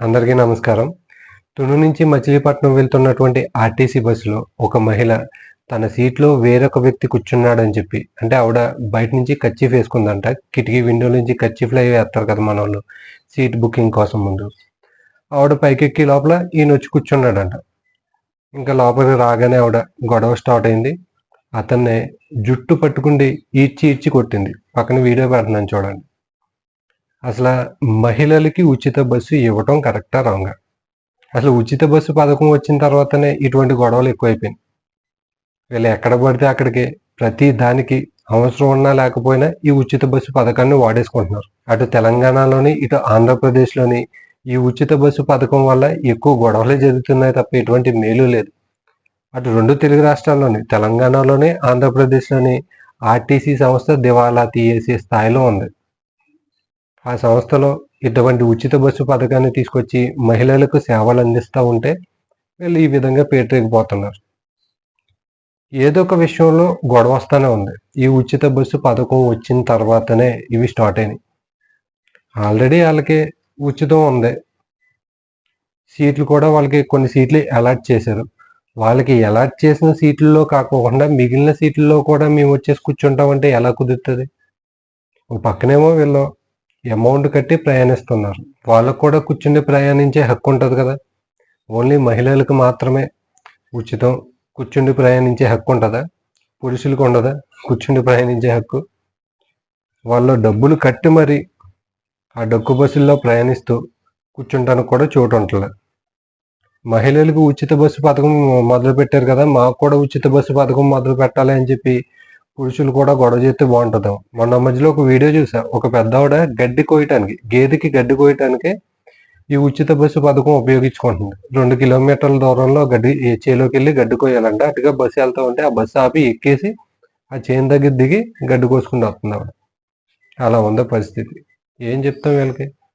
అందరికీ నమస్కారం. తుని నుంచి మచిలీపట్నం వెళ్తున్నటువంటి ఆర్టీసీ బస్సులో ఒక మహిళ తన సీట్లో వేరొక వ్యక్తి కూర్చున్నాడని చెప్పి అంటే ఆవిడ బయట నుంచి కచ్చిఫ్ వేసుకుందంట కిటికీ విండో నుంచి కచ్చిఫ్లు అవి వేస్తారు కదా మన వాళ్ళు సీట్ బుకింగ్ కోసం ముందు. ఆవిడ పైకెక్కి లోపల ఈయన వచ్చి కూర్చున్నాడంట. ఇంకా లోపలికి రాగానే ఆవిడ గొడవ స్టార్ట్ అయింది. అతన్ని జుట్టు పట్టుకుండి ఈడ్చి ఈడ్చి కొట్టింది. పక్కన వీడియో పెడుతున్నాను చూడండి. అసలు మహిళలకి ఉచిత బస్సు ఇవ్వటం కరెక్టా రాంగా? అసలు ఉచిత బస్సు పథకం వచ్చిన తర్వాతనే ఇటువంటి గొడవలు ఎక్కువైపోయినాయి. వీళ్ళు ఎక్కడ పడితే అక్కడికి ప్రతి దానికి అవసరం ఉన్నా లేకపోయినా ఈ ఉచిత బస్సు పథకాన్ని వాడేసుకుంటున్నారు. అటు తెలంగాణలోని ఇటు ఆంధ్రప్రదేశ్లోని ఈ ఉచిత బస్సు పథకం వల్ల ఎక్కువ గొడవలే జరుగుతున్నాయి తప్ప ఎటువంటి మేలు లేదు. అటు రెండు తెలుగు రాష్ట్రాల్లోని తెలంగాణలోని ఆంధ్రప్రదేశ్లోని ఆర్టీసీ సంస్థ దివాలా తీయేసే స్థాయిలో ఉంది. ఆ సంస్థలో ఇటువంటి ఉచిత బస్సు పథకాన్ని తీసుకొచ్చి మహిళలకు సేవలు అందిస్తూ ఉంటే వీళ్ళు ఈ విధంగా పేటరేగిపోతున్నారు ఏదో ఒక విషయంలో గొడవ వస్తూనే ఉంది. ఈ ఉచిత బస్సు పథకం వచ్చిన తర్వాతనే ఇవి స్టార్ట్ అయినాయి. ఆల్రెడీ వాళ్ళకి ఉచితం ఉంది. సీట్లు కూడా వాళ్ళకి కొన్ని సీట్లు అలాట్ చేశారు. వాళ్ళకి అలాట్ చేసిన సీట్లలో కాకుండా మిగిలిన సీట్లలో కూడా మేము వచ్చేసి కూర్చుంటామంటే ఎలా కుదురుతుంది? పక్కనేమో వీళ్ళు అమౌంట్ కట్టి ప్రయాణిస్తున్నారు. వాళ్ళకు కూడా కూర్చుండి ప్రయాణించే హక్కు ఉంటుంది కదా. ఓన్లీ మహిళలకు మాత్రమే ఉచితం కూర్చుండి ప్రయాణించే హక్కు ఉంటుందా? పురుషులకు ఉండదా? కూర్చుండి ప్రయాణించే హక్కు? వాళ్ళు డబ్బులు కట్టి మరి ఆ డొక్కు బస్సుల్లో ప్రయాణిస్తూ కూర్చుంటానికి కూడా చోటు ఉంటుంది. మహిళలకు ఉచిత బస్సు పథకం మొదలు పెట్టారు కదా. మాకు కూడా ఉచిత బస్సు పథకం మొదలు పెట్టాలి అని చెప్పి పురుషులు కూడా గొడవ చేస్తే బాగుంటుంది మొన్న మధ్యలో ఒక వీడియో చూసా. ఒక పెద్దవాడ గడ్డి కోయటానికి గేదెకి గడ్డి కోయటానికి ఈ ఉచిత బస్సు పథకం ఉపయోగించుకుంటుంది. రెండు కిలోమీటర్ల దూరంలో గడ్డి ఏ చేలోకి వెళ్ళి గడ్డి కోయాలంటే. అటుగా బస్సు వెళ్తూ ఉంటే ఆ బస్సు ఆపి ఎక్కేసి ఆ చేను దగ్గర దిగి గడ్డి కోసుకుని వస్తుంది ఆవిడ. అలా ఉంది పరిస్థితి. ఏం చెప్తాం వీళ్ళకి?